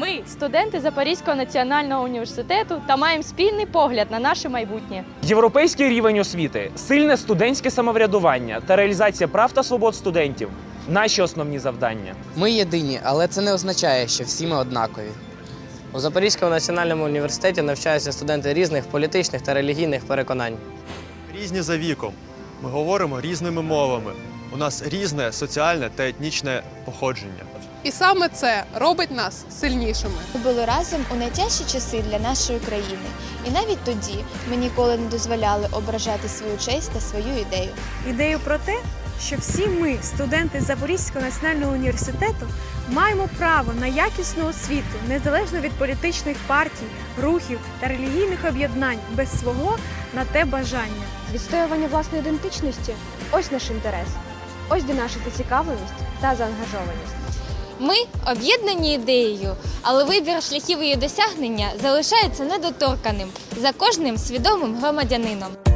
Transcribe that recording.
Ми студенти Запорізького національного університету та маємо спільний погляд на наше майбутнє. Європейський рівень освіти, сильне студентське самоврядування та реалізація прав та свобод студентів наші основні завдання. Ми єдині, але це не означає, що всі ми однакові. У Запорізькому національному університеті навчаються студенти різних політичних та релігійних переконань. різні за віком. Ми говоримо різними мовами. У нас різне соціальне та етнічне походження. І саме це робить нас сильнішими. Ми були разом у найтяжчі часи для нашої країни. І навіть тоді ми ніколи не дозволяли ображати свою честь та свою ідею. ідею про те, що всі ми, студенти Запорізького національного університету, маємо право на якісну освіту незалежно від політичних партій, рухів та релігійних об'єднань без свого на те бажання. Відстоювання власної ідентичності ось наш інтерес, ось де наша зацікавленість та заангажованість. Ми об'єднані ідеєю, але вибір шляхів її досягнення залишається недоторканим за кожним свідомим громадянином.